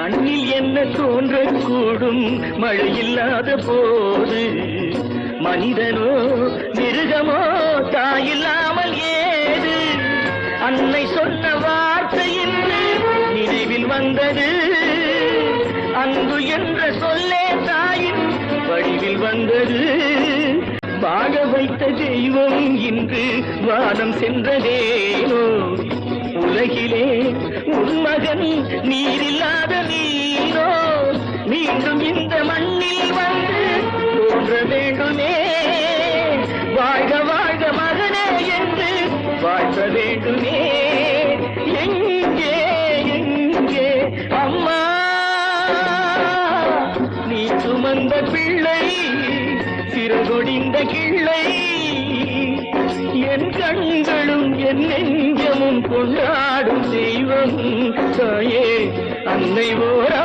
மண்ணில் என்ன தோன்றக்கூடும்? மழை இல்லாத போது மனிதனோ மிருகமோ தாயில்லாமல் ஏது? அன்னை சொன்ன வார்த்தையின் நினைவில் வந்தது. அன்பு என்ற சொல்லே தாயின் வடிவில் வந்தது. வாழ வைத்த தெய்வம் இன்று வானம் சென்றதேனோ? உலகிலே உன்மகன் நீரில்லாத நீரோ மீண்டும் இந்த மண்ணில் வந்து தோன்ற வேண்டுமே. வாழ்க வாழ்க மகனே என்று வாழ்க வேண்டுமே. எங்கே எங்கே அம்மா நீ சுமந்த பிள்ளை சிறகொடிந்த கிள்ளை என் கண்களும் என் நெஞ்சமும் கொண்டாடும் தெய்வம் தாயே. அன்னை ஓரா